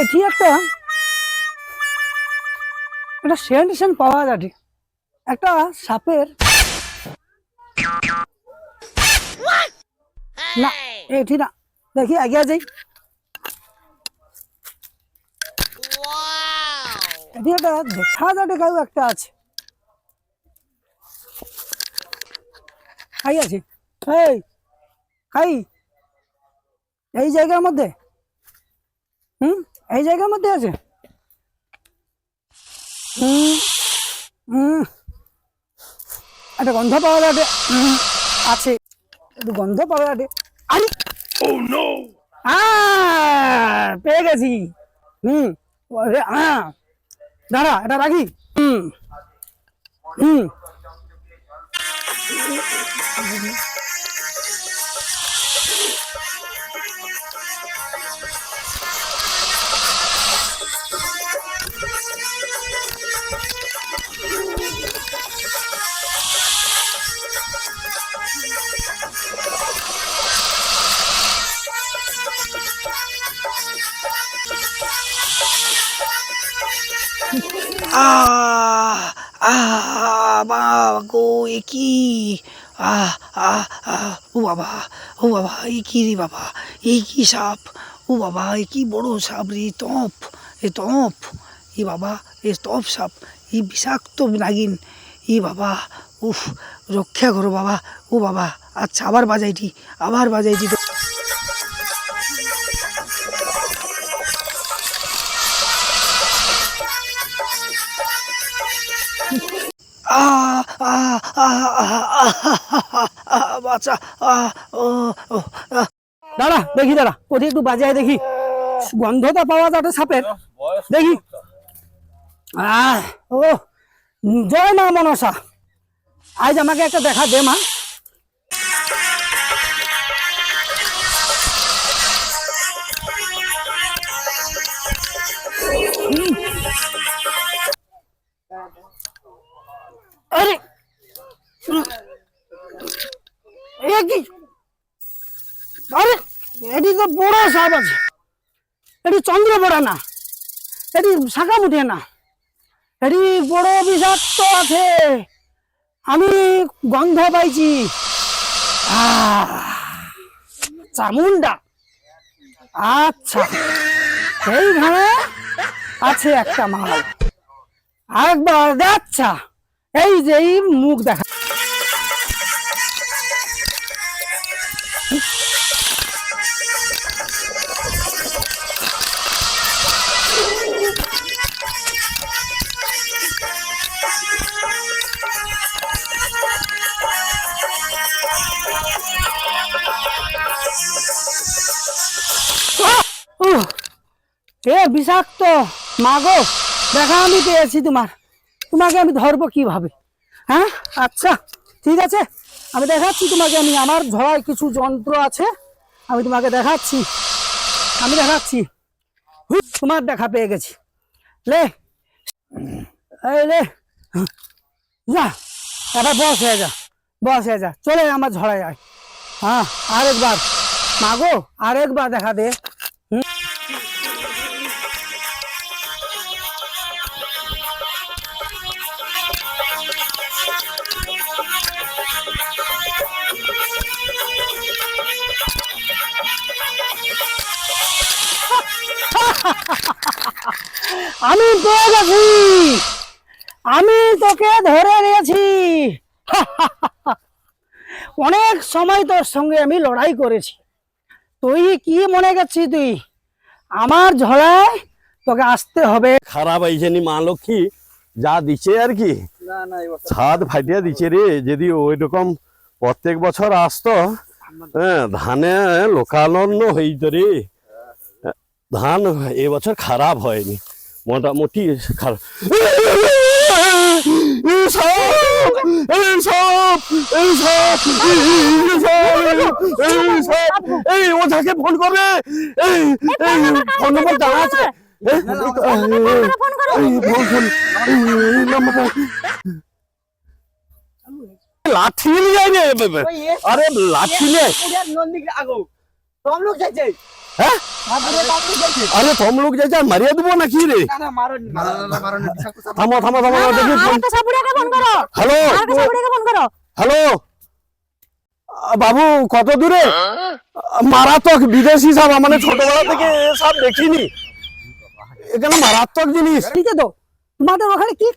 এটি একটা? একটা সেন্ট সেন্ট পাওয়া যাচ্ছে একটা সাপের। না এটি না। দেখি আগে যাই। এটি একটা দেখা যাচ্ছে কাউ একটা আছে। খাই আছে। এই খাই। এই জায়গার মধ্যে। হুম? এই জায়গার মধ্যে আছে। হুম? হুম? একটা গন্ধ পাওয়া যাবে। হুম, আছে। একটু গন্ধ পাওয়া যাবে। আরে! আহ, পেয়ে গেছি। হুম? দাঁড়া এটা রাখি। হুম? হুম? আহ আহ বাবা গো এ কি? আহ আহ আহ, ও বাবা ও বাবা, এই কি রে বাবা? এই কি সাপ? ও বাবা এ কি বড় সাপ রে? তপ, এ তপ, এ বাবা, এ তপ সাপ এই বিষাক্ত নাগিন, এ বাবা, উফ, রক্ষা করো বাবা, ও বাবা আচ্ছা আবার বাজাইটি আবার বাজাইটি তো। আহ আহ আহ আহ দাঁড়া, দেখি দাঁড়া ওদের একটু বাজায় দেখি। গন্ধটা পাওয়া যাবে সাপের। দেখি। ও, জয় মা মনসা। আজ আমাকে একটা দেখা দে মা। এটি তো বড় সাপ আছে। এটি চন্দ্র পড়ে না। এটি শাখা মুঠে না। এটি বড় বিষাক্ত আছে। আমি গন্ধ পাইছি। চামুন্ডা আচ্ছা। এইখানে আছে একটা মাল। আরেকবার আচ্ছা এই যে মুখ দেখা মাগো দেখা আমি পেয়েছি তোমার। তোমাকে আমি ধরবো কীভাবে? হ্যাঁ? আচ্ছা ঠিক আছে। আমি দেখাচ্ছি তোমাকে আমি, আমার ঝড়ায় কিছু যন্ত্র আছে। আমি তোমাকে দেখাচ্ছি। আমি দেখাচ্ছি। তোমার দেখা পেয়ে গেছি। লে যা বস হয়ে যা, বস হয়ে যা। চলে আমার ঝড়ায় আয়। হ্যাঁ আরেকবার। মাগো আরেকবার দেখা দে। আমি পেয়ে গেছি। আমি তোকে ধরে নিয়েছি। অনেক সময় তোর সঙ্গে আমি লড়াই করেছি। তুই কি মনে করছিস তুই? আমার ঝড়ায় তোকে আসতে হবে। খারাপ আইছে নি মা লক্ষ্মী? যা দিচ্ছে আর কি। ছাদ ফাটিয়া দিচ্ছে রে। যদি ওই রকম প্রত্যেক বছর আসতো হ্যাঁ ধানে লোকালন্য হইতো রে। ধান এবছর খারাপ হয়নি। মোটামুটি খারাপ এই ও যাকে ফোন করবে এই এই ফোন নম্বর আছে লাঠি নিয়ে আরে লাঠি নিয়ে আগো তো লোক যাচ্ছে হ্যাঁ? আরে থম লোক যাচ্ছে আর মারিয়ে দেবো নাকি রে? থামো থামো থামো দেখি হ্যালো? হ্যালো? বাবু কত দূরে? মারাত্মক বিদেশি সব মানে ছোটবেলা থেকে সব দেখিনি। এখানে মারাত্মক জিনিস। ঠিক তো? তোমাদের ওখানে কি?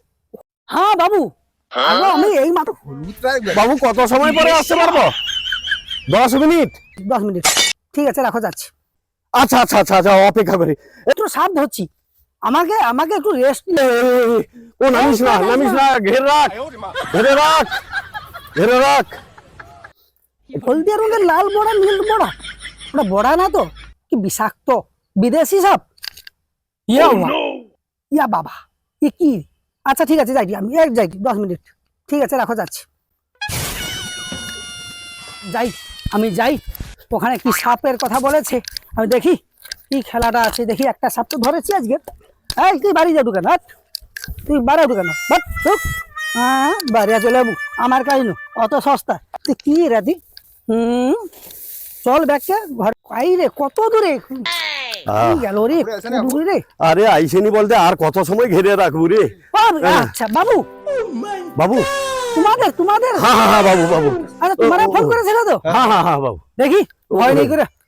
হ্যাঁ বাবু। আমি এই মাত্র বাবু কত সময় পরে আসতে পারব? দশ মিনিট? দশ মিনিট। ঠিক আছে রাখো যাচ্ছি। আচ্ছা আচ্ছা আচ্ছা আচ্ছা অপেক্ষা করি। একটু সাপ ধরছি। আমাকে আমাকে একটু রেস্ট ও নামিস না নামিস না ঘেরে রাখ ঘেরে রাখ ঘেরে রাখ। হলদিয়া রঙের লাল বড়া নীল বড়া ওটা বড়া না তো? কি বিষাক্ত বিদেশি সাপ? ইয়া বাবা। ইয়া বাবা এ কি? আচ্ছা ঠিক আছে যাই আমি এক যাই দশ মিনিট। ঠিক আছে রাখো যাচ্ছি। যাই আমি যাই ওখানে কি সাপের কথা বলেছে? আমি দেখি কি খেলাটা আছে। দেখি একটা সাপ তো ধরেছি আজকে। এই তুই বাড়ি যাব কেন তুই বাড়ি যাব কেন বাট হ্যাঁ বাড়ি চলে যাব। আমার কাজ নো অত সস্তা। তুই কি রে তুই হুম চল ব্যাগকে ঘর। আই রে কত দূরে? গেল রে আরে আইসেনি বলতে আর কত সময় ঘিরে রাখব রে? বাবু, আচ্ছা বাবু। বাবু। তোমাদের তোমাদের। হ্যাঁ হ্যাঁ হ্যাঁ বাবু বাবু। আচ্ছা তোমার ফোন করেছিল তো? হ্যাঁ হ্যাঁ হ্যাঁ বাবু। দেখি ভয় নেই করে।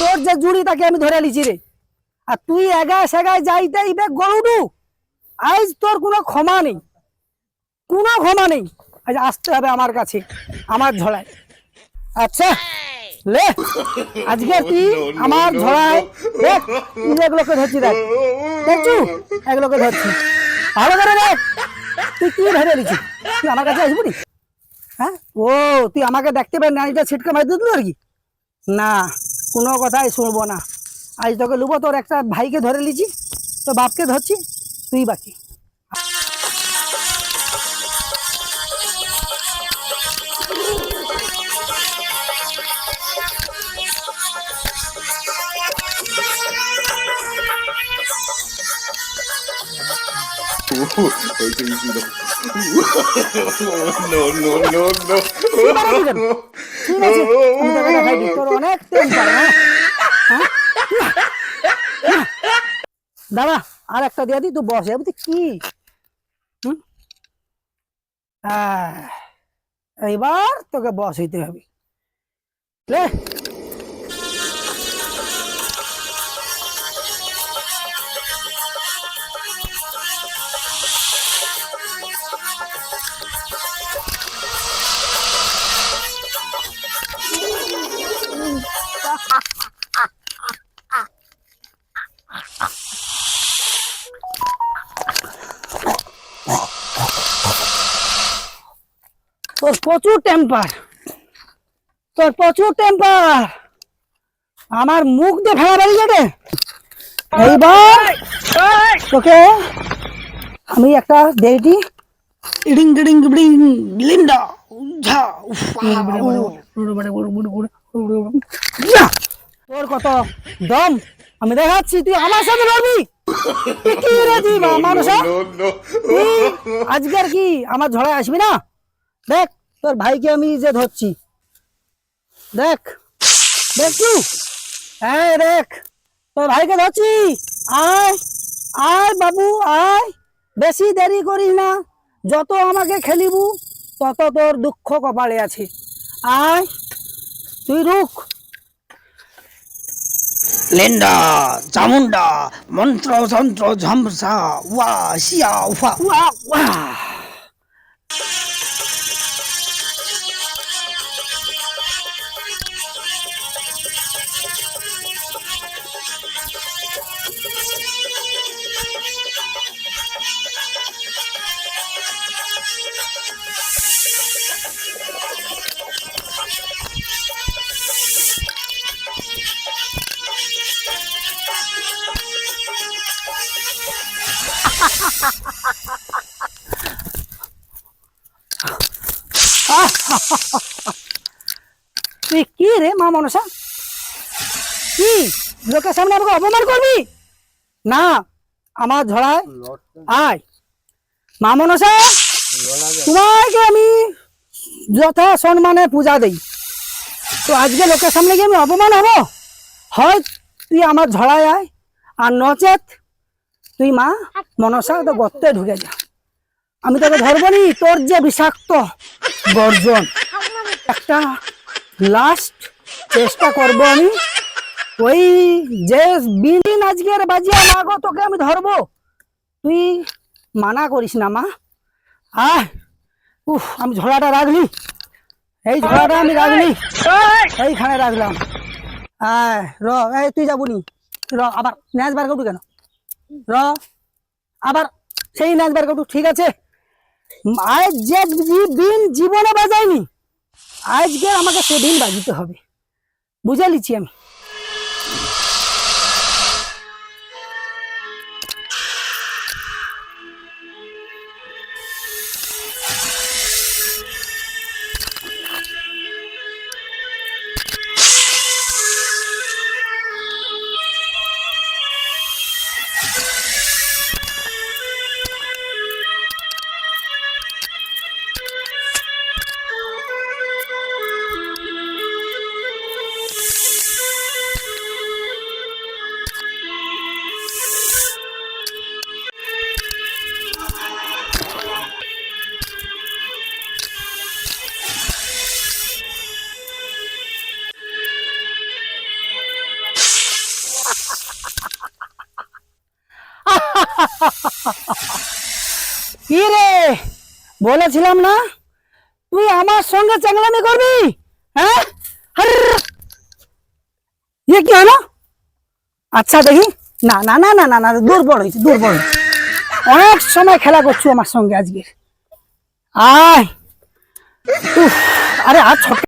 তোর যে জুড়ি তাকে আমি ধরে লিছি রে। আর তুই এগায় সেগায় যাইতে ইবে গরুডু। আজ তোর কোনো ক্ষমা নেই। কোনো ক্ষমা নেই। আজ আসতে হবে আমার কাছে আমার ঝোলায়। আচ্ছা লে আজকে তুই আমার ঝোলায় দেখ তুই এগুলোকে ধরছি দেখ। দেখছু? এগুলোকে ধরছি ভালো করে দেখ। তুই কি ধরে নিছি তুই আমার কাছে আসবি হ্যাঁ? ও তুই আমাকে দেখতে পাই না এটা ছিটকে মারি দিল আর কি? না। কোনো কথাই শুনব না। আজ তোকে লুবো তোর একটা ভাইকে ধরে লিছি তো বাপকে ধরছি তুই বাকি। তুই বাড়াবি কেন? ঠিক অনেক হ্যাঁ হ্যাঁ? দাদা, আর একটা দিয়ে দিই তুই বসে বুঝলি কি? এইবার তোকে বস হইতে হবে। তোর প্রচুর টেম্পার তোর প্রচুর টেম্পার আমার মুখ দিয়ে ভেড়া বেরিয়ে যাবে এইবার তোকে আমি একটা দেরিটি আমি দেখাচ্ছি তুই আমার সাথে লড়বি কি আজকের কি আমার ঝড়ে আসবি না দেখ তোর ভাইকে আমি যে ধরছি দেখ দেখছু হ্যাঁ দেখ তোর ভাইকে ধরছি। আয় আয় বাবু আয়। বেশি দেরি করিস না যত আমাকে খেলিবু তত তোর দুঃখ কপালে আছে। আয় তুই রুখ। লেন্ডা চামুন্ডা মন্ত্র তন্ত্র ঝমসা ওয়া শিয়া উফা। ওয়া ওয়া মা মনসা? কি? লোকের সামনে আমাকে অপমান করবি? না, আমার ঝড়ায় আয়। মা মনসা, তোমাকে আমি যথা সম্মানে পূজা দেই। তো আজকে লোকের সামনে গিয়ে আমি অপমান হব? হয় তুই আমার ঝড়ায় আয়, আর নচেত তুই মা মনসা তো গর্তে ঢুকে যা। আমি তোকে ধরবো নি, তোর যে বিষাক্ত গর্জন। একটা লাস্ট চেষ্টা করব আমি। ওই যে বিদিন আজকের বাজিয়া মাগো তোকে আমি ধরবো? তুই মানা করিস না, মা। আয় উফ, আমি ঝোলাটা রাখলি এই ঝোলাটা আমি রাখলি এইখানে রাখলাম আয়, র, এই তুই যাবুনি। র, আবার ন্যাচ বার কেন? র, আবার সেই নাচ বার ঠিক আছে? আজ যে দিন জীবনে বাজায়নি, আজকে আমাকে সেদিন বাজিতে হবে। বুঝে লিছি আমি কি রে? বলেছিলাম না? তুই আমার সঙ্গে চাংলামি করবি? হ্যাঁ? কি হলো? আচ্ছা দেখি। না না না না না না, দুর্বল হয়েছে, দুর্বল। অনেক সময় খেলা করছ আমার সঙ্গে আজকে। আয়! আরে, আর